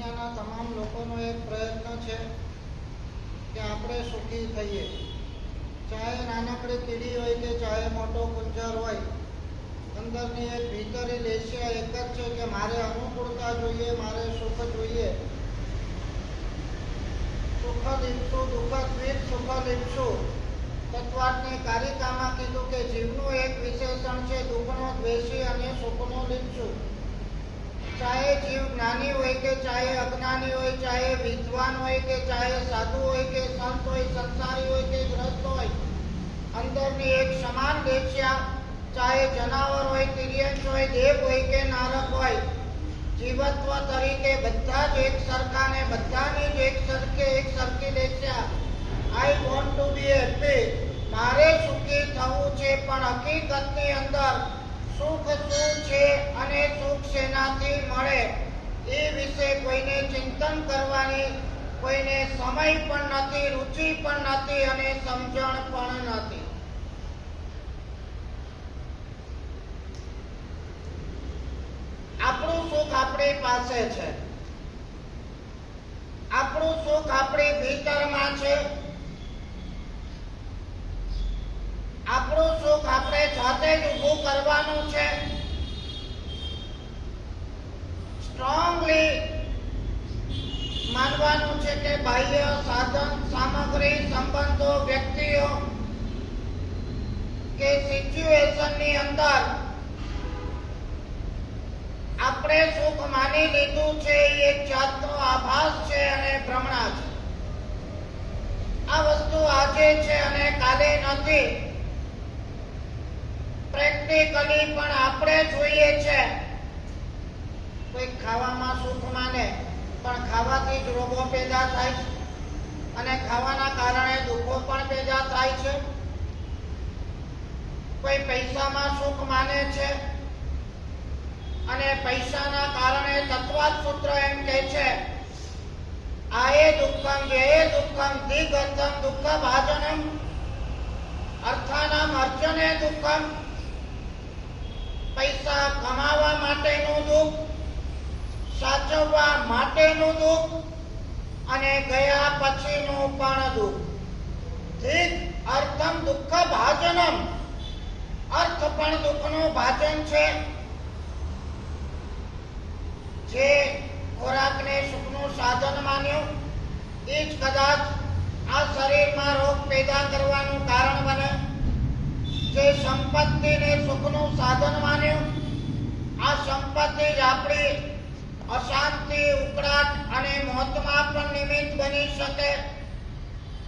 દુનિયાના તમામ લોકોનો એક પ્રયત્ન છે કે આપણે સુખી થઈએ. ચાહે નાનકડી કીડી હોય કે ચાહે મોટો કુંજર હોય, અંદરની એક ભીતરી લેશિયા એક જ છે કે મારે અનુકૂળતા જોઈએ, મારે સુખ જોઈએ. સુખ લીપશું, દુઃખ દ્વીપ સુખ લીપશું. તત્વાર્થની કારિકામાં કીધું કે જીવનું એક વિશેષણ છે, દુઃખનો દ્વેષી અને સુખનો લીપશું. ચાહે જીવ જ્ઞાની હોય કે ચાહે અજ્ઞાની હોય, ચાહે વિદ્વાન હોય કે ચાહે સાધુ હોય કે સંત હોય, સંસારી હોય કે ગ્રસ્ત હોય, અંદરની એક સમાન દેખ્યા, ચાહે જનાવર હોય તિર્યંશ હોય, દેવ હોય કે નારક હોય, જીવત્વ તરીકે બધા જ એક સરખા ને બધાની જ એક સરખે એક સરખી દેખ્યા. I want to be happy મારે સુખી થવું છે, પણ હકીકતની અંદર સુખ શું છે અને સુખ શેનાથી મળે, એ વિશે કોઈને ચિંતન કરવાની, કોઈને સમય પણ નથી, રુચિ પણ નથી અને સમજણ પણ નથી. આપણું સુખ આપણી પાસે છે. આપણું સુખ આપણી ભીતરમાં છે. આપણું સુખ આપણે જાતે જ ઊભું કરવાનું છે. સ્ટ્રોંગલી માનવાનું છે કે બાહ્ય સાધન, સામગ્રી, સંબંધો, વ્યક્તિઓ કે સિચ્યુએશનની અંદર આપણે સુખ માની લીધું છે, એ એક જાતનો આભાસ છે અને ભ્રમણા છે. આ વસ્તુ આજે છે અને કાલે નથી. પ્રેક્ટિકલી પણ આપણે જોઈએ છે. કોઈ ખાવામાં સુખ માને, પણ ખાવાથી જ રોગો પેદા થાય છે. અને ખાવાના કારણે દુઃખો પણ પેદા થાય છે. કોઈ પૈસામાં સુખ માને છે. અને પૈસાના કારણે તત્વાત સૂત્ર એમ કહે છે, આયે દુઃખમ વ્યયે દુઃખમ દિગંતમ દુઃખ ભાજનમ અર્થાનામ અર્જને દુઃખમ પૈસા કમાવા માટેનું દુઃખ સાચવવા માટેનું દુઃખ અને ગયા પછીનું પણ દુઃખ. ઠીક, અર્થમ દુઃખ ભાજનમ. અર્થ પણ દુઃખનું ભાજન છે. જે ખોરાકને સુખનું સાધન માન્યું, એ જ કદાચ આ શરીરમાં રોગ પેદા કરવાનું કારણ બને. જે સંપત્તિને સુખનું સાધન માન્યું, આ સંપત્તિ જ આપણી અશાંતિ, ઉકળાટ અને મોતમાં પણ નિમિત્ત બની શકે.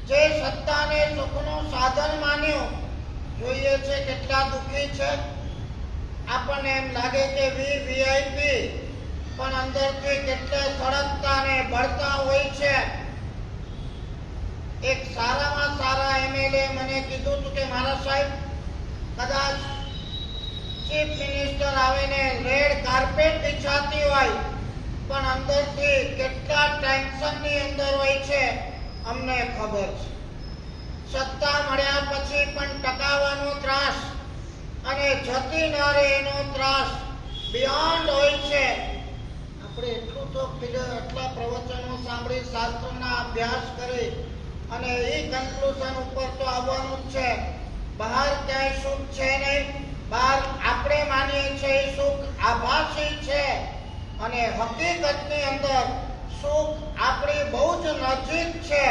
જે સત્તાને સુખનું સાધન માન્યું, જોઈએ છે કેટલા દુઃખી છે. આપણને એમ લાગે કે વી વીઆઈપી પણ અંદરથી કેટલા સળગતા ને ભળતા હોય છે. એક સારામાં સારા એમએલએ મને કીધું હતું કે, મારા સાહેબ, કદાચ ચીફ મિનિસ્ટર આવીને રેડ કાર્પેટ બિછાતી હોય પણ અંદરથી કેટલા ટેન્શનની અંદર હોય છે, અમને ખબર છે. સત્તા મળ્યા પછી પણ ટકાવાનો ત્રાસ અને જતી ન રહે એનો ત્રાસ બિયોન્ડ હોય છે. આપણે એટલું તો એટલા પ્રવચનો સાંભળી, શાસ્ત્રના અભ્યાસ કરી અને એ કન્ક્લુઝન ઉપર તો આવવાનું છે. બહાર ક્યાંય સુખ છે નહીં બહાર આપણે માનીએ છીએ એ સુખ આભાસી છે અને હકીકતની અંદર સુખ આપણી બહુ જ નજીક છે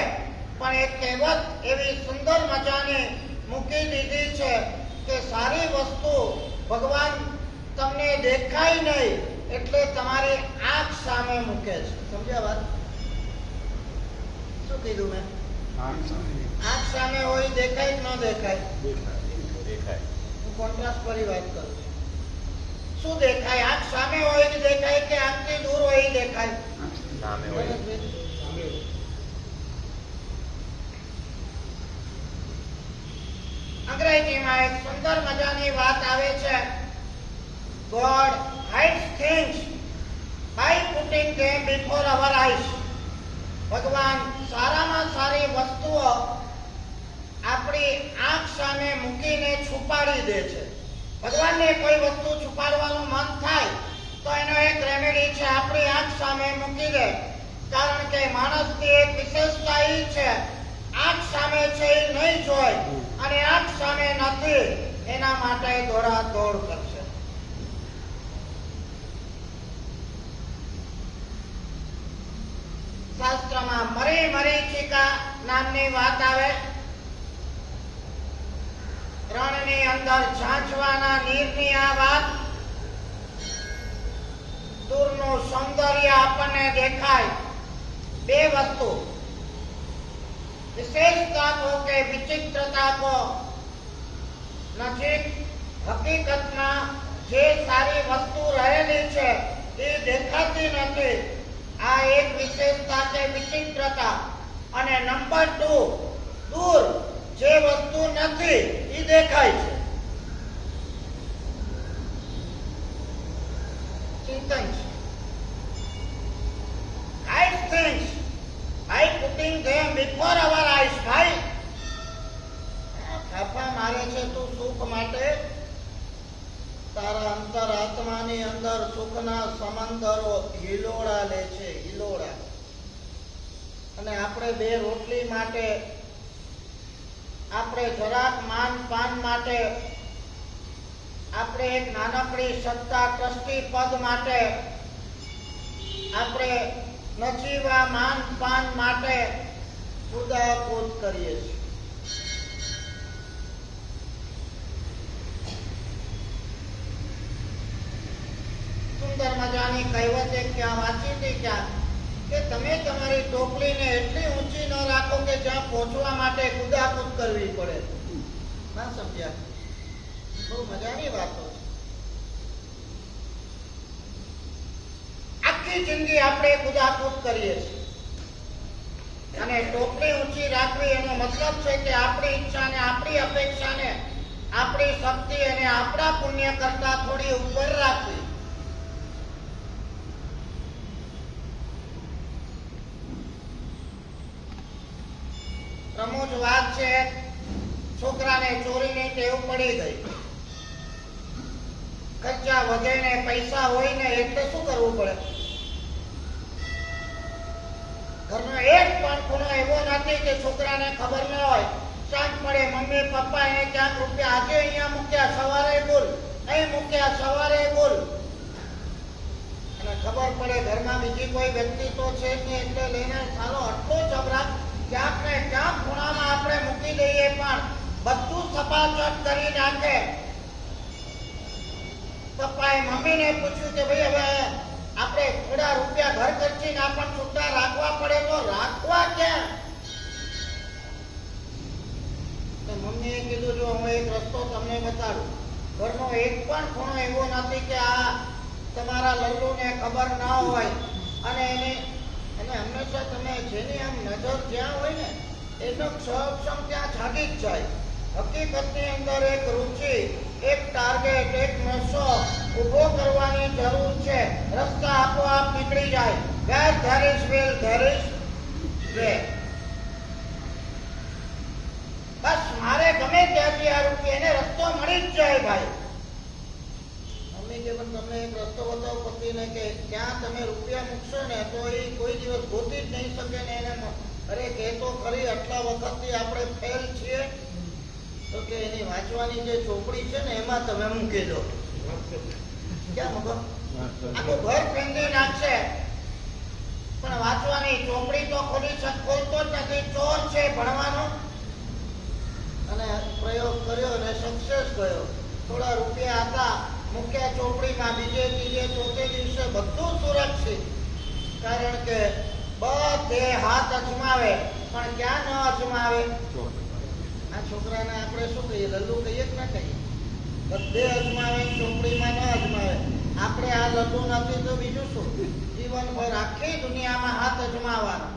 પણ એક કહેવત એવી સુંદર મજાની મૂકી દીધી છે કે સારી વસ્તુ ભગવાન તમને દેખાય નહીં એટલે તમારી આંખ સામે મૂકે છે. સમજ્યા વાત? શું કીધું મેં? આંખ સામે હોય દેખાય કે ન દેખાય? હું કોન્ટ્રાસ્ટ ફરી વાત કરું. શું દેખાય? આંખ સામે હોય ને દેખાય કે આંખથી દૂર હોય દેખાય? સામે હોય. અંગ્રેજીમાં એક સુંદર મજાની વાત આવે છે. God hides things by putting them before our eyes ભગવાન સારામાં સારી વસ્તુઓ આપણી આંખ સામે મૂકીને છુપાડી દે છે. ભગવાનને કોઈ વસ્તુ છુપાડવાનું મન થાય, તો એનો એક રેમેડી છે, આપણી આંખ સામે મૂકી દે. કારણ કે માણસની એક વિશેષતા એ છે, આંખ સામે છે એ નહીં જોય, અને આંખ સામે નથી, એના માટે દોડા દોડ કરશે. શાસ્ત્રમાં મરી મરી ચીકા નામની વાત આવે. રણની અંદર છાંચવાના નીરની આ વાત દૂરનું સૌંદર્ય આપણને દેખાય. બે વસ્તુ. વિશેષતા કો કે વિચિત્રતા કો નજીક. હકીકતમાં જે સારી વસ્તુ રહેલી છે, એ દેખાતી નથી. આ એક વિશેષતા કે વિચિત્રતા. અને નંબર ટુ, દૂર. જે વસ્તુ નથી એ દેખાય છે. ચિંતન છે. I think I putting them before our eyes ભાઈ. થાપા મારે છે તું સુખ માટે. તારા અંતર આત્માની અંદર સુખના સમંદરો હિલોળા લે છે, હિલોળા. અને આપણે બે રોટલી માટે આપણે જરાક માન પાન માટે, આપણે એક નાનકડી સત્તા ટ્રસ્ટી પદ માટે, આપણે નજીવા માન પાન માટે કુદાકૂદ કરીએ છીએ. સુંદર મજાની કહેવત એક ક્યાં વાંચી હતી ક્યાં કે તમે તમારી ટોપલીને એટલી ઊંચી ન રાખો કે જ્યાં પહોંચવા માટે કુદાકૂદ કરવી પડે. ના સમજ્યા? બહુ મજાની વાતો આખી જિંદગી આપણે કુદાકૂદ કરીએ છીએ. અને ટોપલી ઊંચી રાખવી એનો મતલબ છે કે આપણી ઈચ્છાને, આપણી અપેક્ષાને, આપણી શક્તિ અને આપણા પુણ્ય કરતા થોડી ઉપર રાખવી. રમૂજ વાત છે, છોકરાને ચોરીની ટેવ પડી ગઈ. ખર્ચા વધે ને પૈસા હોય ને એટલે શું કરવું પડે? ઘરનો એક પણ ખૂણો એવો નથી કે છોકરાને ખબર ન હોય. ક્યાંક પડે, મમ્મી, પપ્પા એને ક્યાંક રૂપિયા આજે અહીંયા મૂક્યા, સવારે બોલ. અહીં મૂક્યા, સવારે બોલ. અને ખબર પડે ઘરમાં બીજી કોઈ વ્યક્તિ તો છે નહીં, એટલે લઈને સારો આટલો જબરા ક્યાંક ને ક્યાંક ખૂણામાં આપણે મૂકી દઈએ પણ બધું સપાચટ કરી નાખે. પપ્પાએ મમ્મીને પૂછ્યું કે ભાઈ, હવે આપણે થોડા રૂપિયા ઘર ખર્ચીને આપણને છૂટા રાખવા પડે તો રાખવા ક્યાં? મમ્મીએ કીધું, જો હું એક રસ્તો તમને બતાડું. ઘરનો એક પણ ખૂણો એવો નથી કે આ તમારા લલ્લુને ખબર ના હોય અને એને હંમેશા તમે જેની આમ નજર જ્યાં હોય ને, એનો ક્ષમ ત્યાં જાગી જ જાય. હકીકતની અંદર એક રુચિ, એક ટાર્ગેટ એક નશો ઊભો કરવાની જરૂર છે. રસ્તા આપોઆપ નીકળી જાય. Where there will there is way બસ મારે ગમે ત્યાંથી આ રૂપિયા એને રસ્તો મળી જ જાય ભાઈ. મમ્મી પણ તમને એક રસ્તો બતાવો પતિને કે, ક્યાં તમે રૂપિયા મૂકશો ને, તો એ કોઈ દિવસ ગોતી જ નહીં શકે ને એને અરે, કે તો ખરી, આટલા વખતથી આપણે ફેલ છીએ. તો કે એની વાંચવાની જે ચોપડી છે ને, એમાં તમે મૂકી દો. ક્યાં મૂકો ઘર ફેંદી નાખશે. પણ વાંચવાની ચોપડી તો ખોલી ખોલતો જ નથી, ચોર છે ભણવાનો. અને પ્રયોગ કર્યો અને સક્સેસ ગયો થોડા રૂપિયા હતા. મૂક્યા ચોપડીમાં બીજે ત્રીજે ચોથે દિવસે બધું સુરક્ષિત. કારણ કે બધે હાથ અજમાવે, પણ ક્યાં ન અજમાવે? આ છોકરાને આપણે શું કહીએ? લલ્લુ કહીએ કે ના કહીએ? બધે અજમાવે, ચોપડીમાં ન અજમાવે. આપણે આ લલ્લુ નથી તો બીજું શું? જીવનભર આખી દુનિયામાં હાથ અજમાવાના.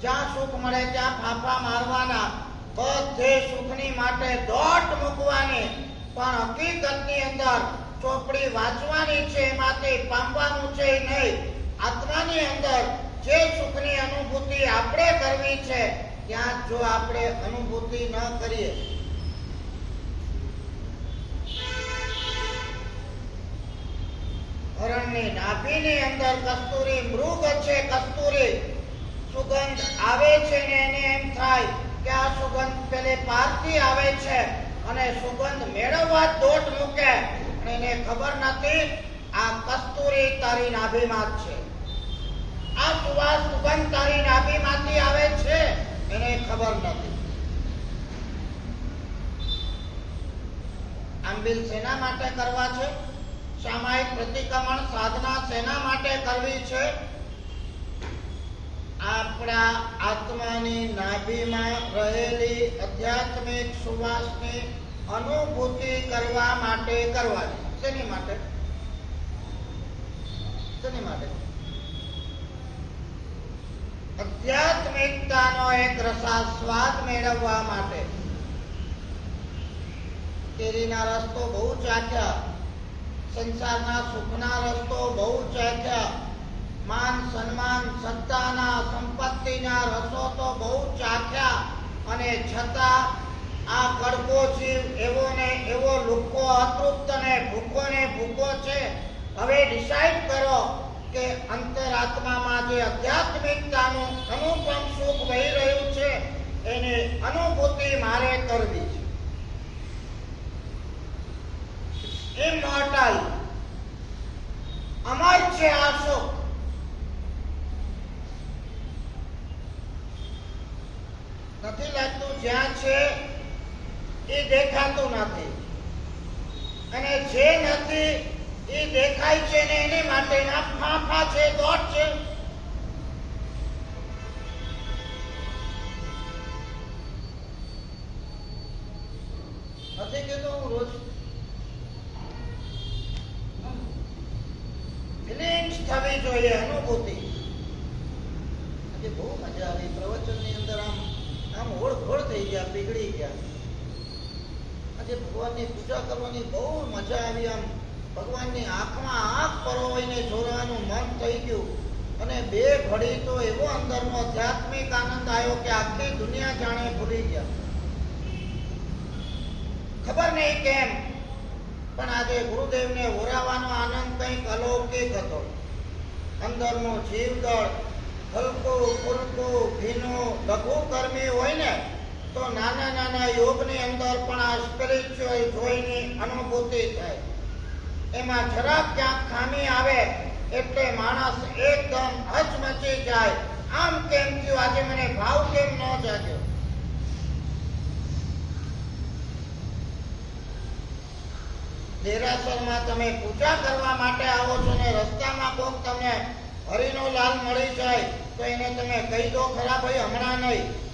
જ્યાં સુખ મળે ત્યાં ફાંફા મારવાના. બધે સુખની માટે દોટ મૂકવાની. પણ હકીકતની અંદર ચોપડી વાંચવાની છે એમાંથી, પામવાનું છે નહીં. આત્માની અંદર જે સુખની અનુભૂતિ આપણે કરવી છે, ત્યાં જો આપણે અનુભૂતિ ન કરીએ. હરણની નાભીની અંદર કસ્તુરી, મૃગ છે કસ્તુરી. સુગંધ આવે છે ને એને એમ થાય કે આ સુગંધ પેલે પારથી આવે છે અને સુગંધ મેળવવા દોટ મૂકે. એને ખબર નથી, આ કસ્તુરી તારી નાભીમાં છે. આ સુવાસ સુગંધ તારી નાભીમાંથી આવે છે, એને ખબર નથી. આંબિલ સેના માટે કરવા છે? સામાયિક પ્રતિક્રમણ સાધના શેના માટે કરવી છે? આપણા આત્માની નાભીમાં રહેલી આધ્યાત્મિક સુવાસની અનુભૂતિ કરવા માટે કરવાની શેની માટે? શેની માટે? આધ્યાત્મિકતાનો એક રસાસ્વાદ મેળવવા માટે. કેરીના રસ્તો બહુ ચાખ્યા. સંસારના સુખના રસ્તો બહુ ચાખ્યા. માન, સન્માન, સત્તાના, સંપત્તિના રસો તો બહુ ચાખ્યા. અને છતાં આ કડકો જીવ એવો ને એવો લુકો અતૃપ્ત ને ભૂખો ને ભૂખો છે. હવે ડિસાઈડ કરો કે અંતરાત્મામાં જે આધ્યાત્મિકતાનું અનુપમ સુખ વહી રહ્યું છે, એની અનુભૂતિ મારે કરવી છે. ઇમોર્ટલ અમર છે આ સુખ. નથી લાગતું જ્યાં છે એ દેખાતું નથી. અને જે નથી, એ દેખાય છે ને એની માટેના ફાંફા છે દોટ છે. કીધું હું રોજ. ફિલિંગ્સ જોઈએ અનુભૂતિ. બહુ મજા આવી. પ્રવચનની અંદર આમ આમ ઓળઘોળ થઈ ગયા, પીગળી ગયા. આજે ભગવાનની પૂજા કરવાની બહુ મજા આવી આમ. ભગવાનની આંખમાં આંખ પરોવાઈને જોવાનું મન થઈ ગયું. અને બે ઘડી તો એવો અંદરનો આધ્યાત્મિક આનંદ આવ્યો કે આખી દુનિયા જાણે ભૂલી ગયા. ખબર નહીં કેમ, પણ આજે ગુરુદેવને ઓરાવાનો આનંદ કંઈક અલૌકિક હતો. અંદરનો જીવદળ, હલકો, ફૂલકો, ભીનું લઘુ કર્મી હોય ને તો નાના નાના યોગની અંદર પણ આ સ્પિરિચ્યુઅલ જોઈની અનુભૂતિ થાય. એમાં જરાક ક્યાંક ખામી આવે એટલે માણસ એકદમ હચમચી જાય. આમ કેમ થયું? આજે મને ભાવ કેમ ન જાગ્યો દેરાસરમાં તમે પૂજા કરવા માટે આવો છો ને રસ્તામાં કોક તમને હરિનો લાલ મળી જાય, તો એને તમે કહી દો, ખરા ભાઈ, હમણાં નહીં.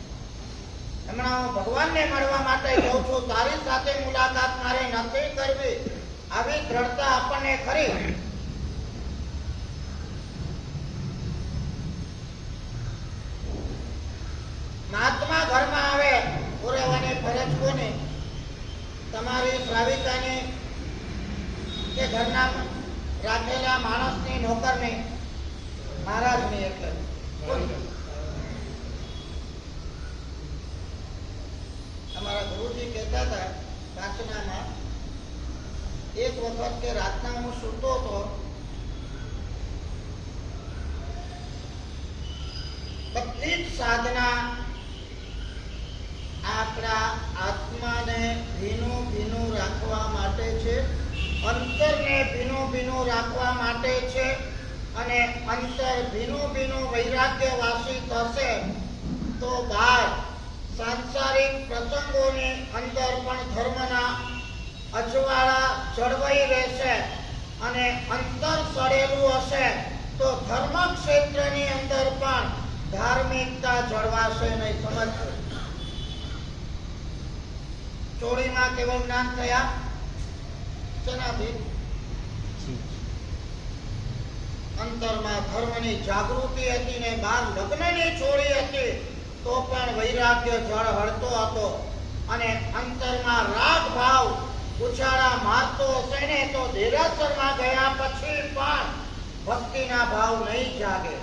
હમણાં હું ભગવાનને મળવા માટે જાઉં છું, તારી સાથે મુલાકાત મારે નથી કરવી. આવી દ્રઢતા આપણને ખરી. મહાત્મા ઘરમાં આવે, પુરાવાની ફરજ કોની? તમારી શ્રાવિકાની કે ઘરના રાખેલા માણસની નોકરની? મહારાજની એટલે અમારા કહેતા હતા પ્રાર્થનામાં એક વખત કે રાતના હું સૂતો હતો, બધી જ સાધના આપણા આત્માને ભીનું ભીનું રાખવા માટે છે, અંતરને ભીનું ભીનું રાખવા માટે છે અને અંતર ભીનું ભીનું વૈરાગ્યવાસી થશે તો બહાર સાંસારિક પ્રસંગોની અંદર પણ ધર્મના અજવાળા જળવાઈ રહેશે અને અંતર સડેલું હશે તો ધર્મ ક્ષેત્રની અંદર પણ ધાર્મિકતા જળવાશે નહીં. સમજજો ચોરીમાં કેવું જ્ઞાન થયા? જનાભી અંતરમાં ધર્મની જાગૃતિ હતી ને બહાર લગ્નની છોડી હતી. તો પણ વૈરાગ્ય જળ હળતો હતો અને અંતરમાં રાગ ભાવ ઉછાળા મારતો હશે ને તો દેરાસરમાં ગયા પછી પણ ભક્તિના ભાવ નહીં જાગે.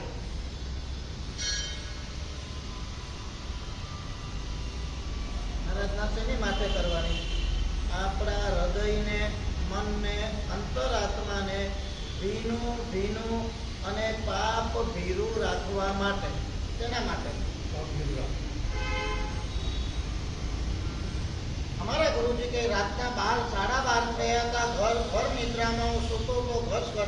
ભીનું ભીનું અને પાપ ભીરું રાખવા માટે. તેના માટે અમારા ગુરુજી કે રાતના બાર સાડા બાર થયા હતા ઘર ઘર નિદ્રામાં હું સૂતો તો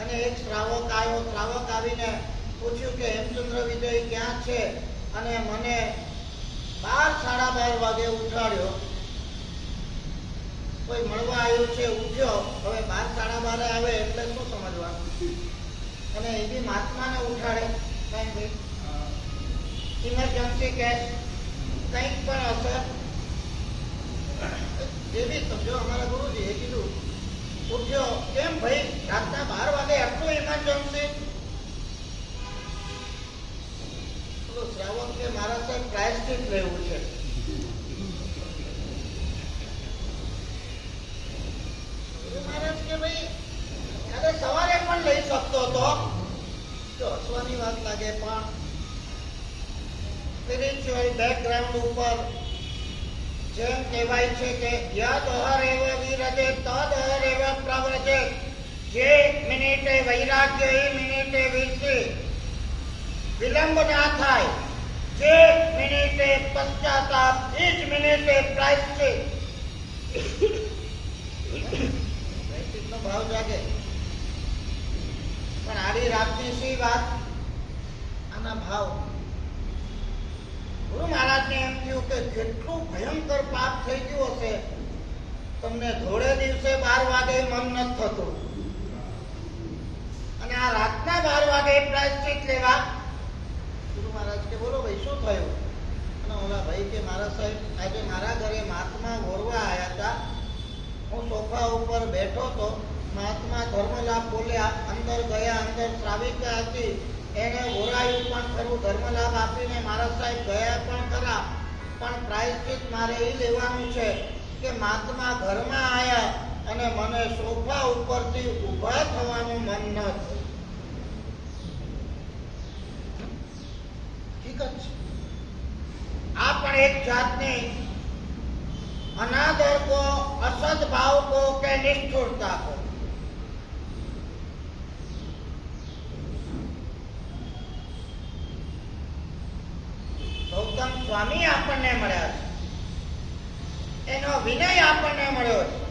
અને એક શ્રાવક આવ્યો. શ્રાવક આવીને પૂછ્યું કે, હેમચંદ્ર વિજય ક્યાં છે? અને મને બાર સાડા બાર વાગે ઉઠાડ્યો. કોઈ મળવા આવ્યો છે? ઉઠ્યો. હવે બાર સાડા બારે આવે એટલે શું સમજવાનું? અને એ બી મહાત્માને ઉઠાડે. કઈ ભાઈ ઇમરજન્સી કે કંઈક પણ અસર એ બી સમજો, અમારા ગુરુજીએ કીધું. ઉઠ્યો કેમ ભાઈ? રાતના બાર વાગે આટલું ઇમરજન્સી પેલો શ્રાવક કે મારા સાહેબ પ્રાયશ્ચિત લેવું છે. મહારાજ કે ભાઈ ત્યારે સવારે પણ લઈ શકતો હતો તો વાત લાગે પણ સ્પિરિચ્યુઅલ બેકગ્રાઉન્ડ ઉપર જેમ કહેવાય છે કે યદ હર એવ વિરજે તદ હર એવ પ્રવ્રજે જે મિનિટે વૈરાગ્ય એ મિનિટે વિરસે વિલંબ ના થાય જે મિનિટે પશ્ચાતાપ એ જ મિનિટે પ્રાયશ્ચિત પ્રાયશ્ચિતનો ભાવ જાગે પણ આડી રાતની સી વાત આના ભાવ ગુરુ મહારાજને એમ થયું કે કેટલું ભયંકર પાપ થઈ ગયું હશે, તમને ધોળે દિવસે બાર વાગે મન નથી થતું. અને આ રાતના બાર વાગે પ્રાયશ્ચિત લેવા? ગુરુ મહારાજ કે, બોલો ભાઈ, શું થયું? અને ઓલા ભાઈ કે, મારા સાહેબ, આજે મારા ઘરે મહાત્મા ગોરવા આવ્યા હતા. હું સોફા ઉપર બેઠો તો મહાત્મા ધર્મલાભ બોલ્યા, અંદર ગયા, અંદર શ્રાવિકા હતી. એને ઓરાયું પણ ખરું, ધર્મલાભ આપીને મારા સાહેબ ગયા પણ ખરા. પણ પ્રાયશ્ચિત મારે એ લેવાનું છે કે મહાત્મા ઘરમાં આયા અને મને સોફા ઉપરથી ઊભા થવાનું મન ન થયું. આ પણ એક જાતની અનાદર કો અસદ ભાવ કો કે નિષ્ઠુરતા કો ગૌતમ સ્વામી આપણને મળ્યા છે એનો વિનય આપણને મળ્યો છે.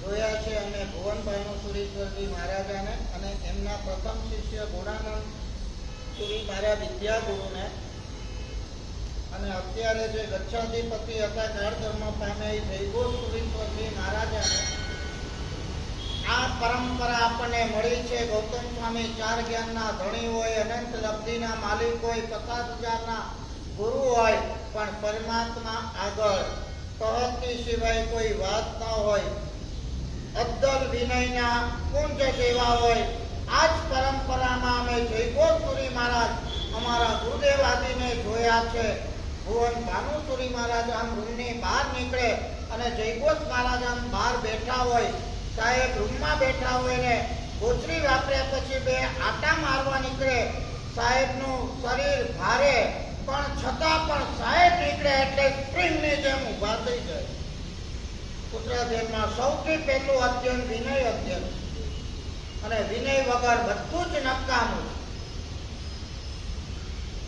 જોયા છે મહારાજાને અને એમના પ્રથમ શિષ્ય ગુણાનંદ સુરી મારા વિદ્યાગુરુને. અને અત્યારે જે ગચ્છાધિપતિ હતા કાળ ધર્મ પામે એ જયગો સુરેશ્વરજી મહારાજાને આ પરંપરા આપણને મળી છે. ગૌતમ સ્વામી ચાર જ્ઞાનના ધણી હોય, અનંત લબ્ધિના માલિક હોય પચાસ હજારના ગુરુ હોય, પણ પરમાત્મા આગળ. કહતી સિવાય કોઈ વાત ન હોય. અદ્દલ વિનયના કુંજ સેવા હોય. આ જ પરંપરામાં અમે જયગોસુરી મહારાજ અમારા ગુરુદેવ આદિને જોયા છે. ભુવન ભાનુસુરી મહારાજ આમ રૂમની બહાર નીકળે અને જયગોસ મહારાજ આમ બહાર બેઠા હોય. સાહેબ, રૂમમાં બેઠા હોય ને ગોચરી વાપર્યા પછી બે આટા મારવા નીકળે. સાહેબનું શરીર ભારે, પણ છતાં પણ સાહેબ નીકળે એટલે સ્પ્રિંગની જેમ ઊભા થઈ જાય. પુત્રાધ્યયનમાં સૌથી પહેલું અધ્યયન વિનય અધ્યયન. અને વિનય વગર બધું જ નકામું.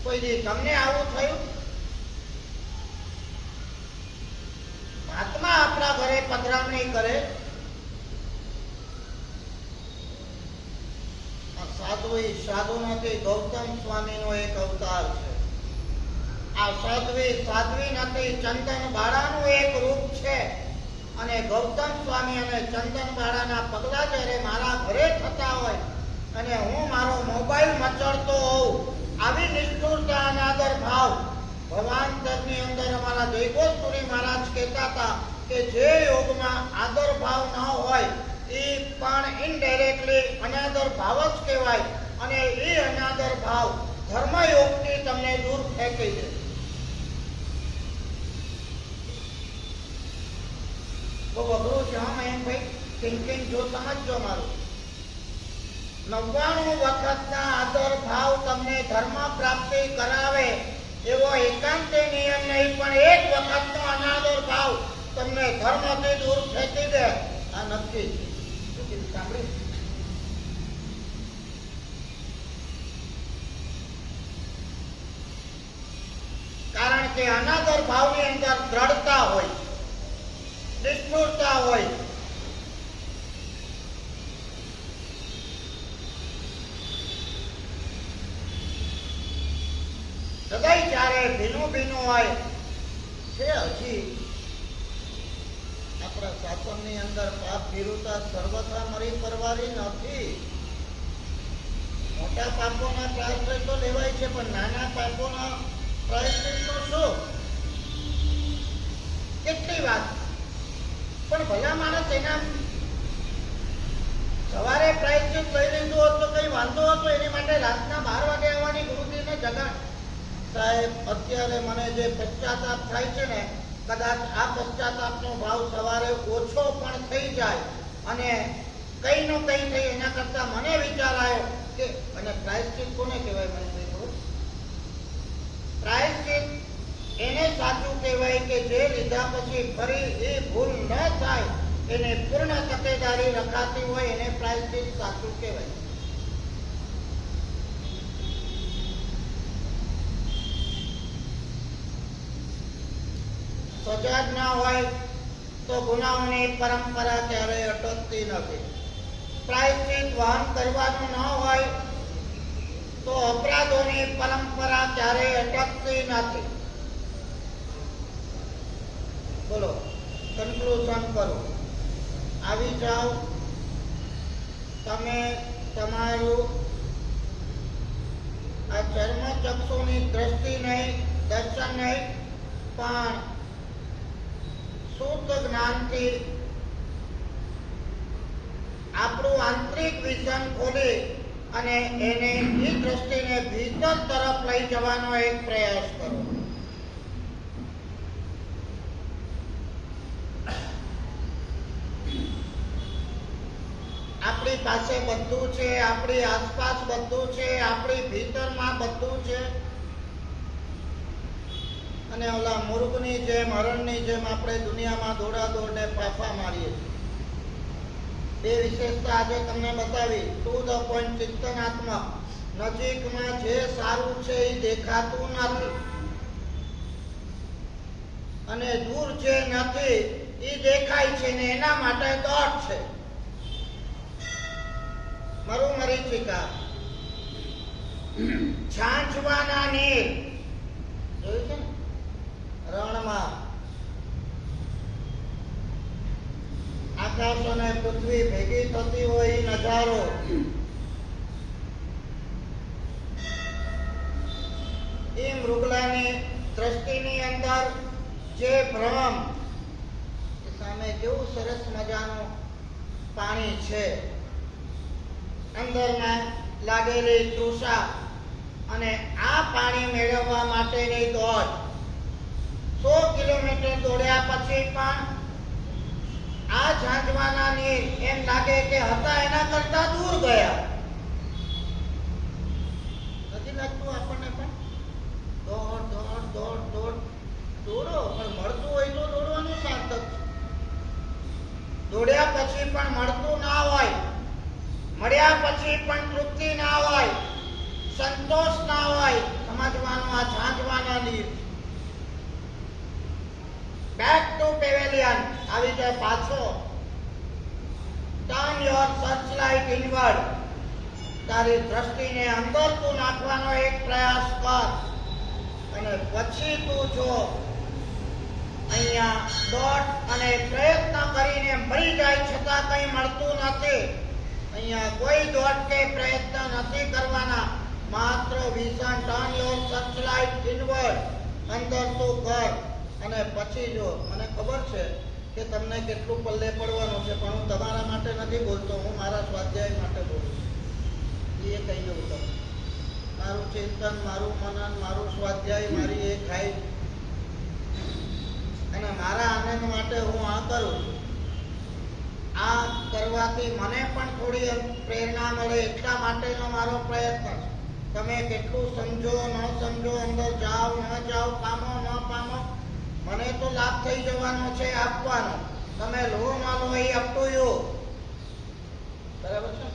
કોઈ તમને આવું થયું? મહાત્મા આપણા ઘરે પધરામણી કરે. આ સાધુ ઈ સાધુ નથી ગૌતમ સ્વામીનો એક અવતાર છે. આ સાધ્વી સાધ્વી નથી ચંદન બાળાનું એક રૂપ છે. અને ગૌતમ સ્વામી અને ચંદન બાળાના પગલા જ્યારે મારા ઘરે થતા હોય અને હું મારો મોબાઈલ મચડતો હોઉં, આવી નિષ્ઠુરતા અને આદર ભાવ ભવાંતરની અંદર અમારા જયગોસ્તુરી મહારાજ કહેતા હતા કે જે યોગમાં આદર ભાવ ન હોય એ પણ ઇનડાયરેક્ટલી અનાદર ભાવ જ કહેવાય. અને એ અનાદર ભાવ ધર્મયોગથી તમને દૂર ફેંકી દે. બહુ અઘરું છે, હા એમ ભાઈ? થિંકિંગ જો સમજજો મારું. નવ્વાણું વખતના આદર ભાવ તમને ધર્મ પ્રાપ્તિ કરાવે એવો એકાંત નિયમ નહીં, પણ એક વખતનો અનાદર ભાવ તમને ધર્મથી દૂર ફેંકી દે. આ નક્કી. છે કીધું સાંભળ્યું કારણ કે અનાદર ભાવની અંદર દ્રઢતા હોય નિષ્ઠુરતા હોય. હૃદય જ્યારે ભીનું ભીનું હોય, છે હજી? આપણા શાસનની અંદર પાપ ભીરુતા સર્વથા મરી પરવારી નથી. મોટા પાપોના પ્રાયશ્ચિત તો લેવાય છે, પણ નાના પાપોના જગા સાહેબ, અત્યારે મને જે પશ્ચાતાપ થાય છે ને, કદાચ આ પશ્ચાતાપનો ભાવ સવારે ઓછો પણ થઈ જાય. અને કઈ નો કઈ થઈ એના કરતા મને વિચાર આવ્યો કે, અને પ્રાયશ્ચિત કોને કહેવાય મને? પ્રાયશ્ચિત એને સાચું કહેવાય કે જે લીધા પછી ફરી એ ભૂલ ન થાય, એને પૂર્ણ તકેદારી રખાતી હોય એને પ્રાયશ્ચિત સાચું કહેવાય. સજાગ ના હોય તો ગુનાઓની પરંપરા ક્યારેય અટકતી નથી. પ્રાયશ્ચિત વહન કરવાનું ન હોય તો અપરાધોની પરંપરા ક્યારેય અટકતી નથી. બોલો કન્ક્લુઝન કરો. આવી જાઓ. તમે તમારું આ ચર્મ ચક્ષુની દ્રષ્ટિ નહીં, દર્શન નહીં, પણ શુદ્ધ જ્ઞાનથી આપણું આંતરિક વિઝન ખોલી અને એને એ દ્રષ્ટિને ભીતર તરફ લઈ જવાનો એક પ્રયાસ કરો. આપણી પાસે બધું છે, આપણી આસપાસ બધું છે, આપણી ભીતરમાં બધું છે. અને ઓલા મુર્ગની જેમ, હરણની જેમ આપણે દુનિયામાં દોડા દોડને ફાફા મારીએ છીએ. બે વિશેષતા આજે તમને બતાવી. ટુ ધ પોઈન્ટ ચિંતનાત્મક. નજીકમાં જે સારું છે એ દેખાતું નથી. અને દૂર જે નથી એ દેખાય છે ને એના માટે દોટ છે. મરુ મરીચિકા છાંચવાના નીર. જોયું છે ને? રણમાં. આકાશ અને પૃથ્વી ભેગી થતી હોય એ નજારો. એ મૃગલાની દ્રષ્ટિની અંદર જે ભ્રમ સામે કેવું સરસ મજાનું પાણી છે. અંદરમાં લાગેલી તૃષા અને આ પાણી મેળવવા માટેની દોડ. સો કિલોમીટર દોડ્યા પછી પણ આ ઝાંઝવાના નીર એમ લાગે કે હતા એના કરતા દૂર ગયા. નથી લાગતું આપણને પણ? દોડ દોડ દોડ દોડ. દોડો, પણ મળતું હોય તો દોડવાનું સાર્થક દોડ્યા પછી પણ મળતું ના હોય. મળ્યા પછી પણ તૃપ્તિ ના હોય. સંતોષ ના હોય. સમજવાનો આ ઝાંઝવાના નીર બેક ટુ પેવેલિયન આવી જાય પાછો. Turn your search light inward તારી દ્રષ્ટિને અંદર તું નાખવાનો એક પ્રયાસ કર. અને પછી તું જો. અહીંયા દોટ અને પ્રયત્ન કરીને મળી જાય છતાં કંઈ મળતું નથી. અહીંયા કોઈ દોટ કે પ્રયત્ન નથી કરવાના. માત્ર vision. Turn your search light inward અંદર તું કર અને પછી જો મને ખબર છે કે તમને કેટલું પલ્લે પડવાનું છે, પણ હું તમારા માટે નથી બોલતો, હું મારા સ્વાધ્યાય માટે બોલું છું. એ કહી દઉં તમને. મારું ચિંતન, મારું મનન, મારું સ્વાધ્યાય, મારી એ ખાઈ અને મારા આનંદ માટે હું આ કરું છું. આ કરવાથી મને પણ થોડી પ્રેરણા મળે, એટલા માટેનો મારો પ્રયત્ન તમે કેટલું સમજો, ન સમજો, અંદર જાઓ, ન જાઓ, પામો, ન પામો મને તો લાભ થઈ જવાનો છે આપવાનો. તમે લો ન લો એ અપ યુ બરાબર છે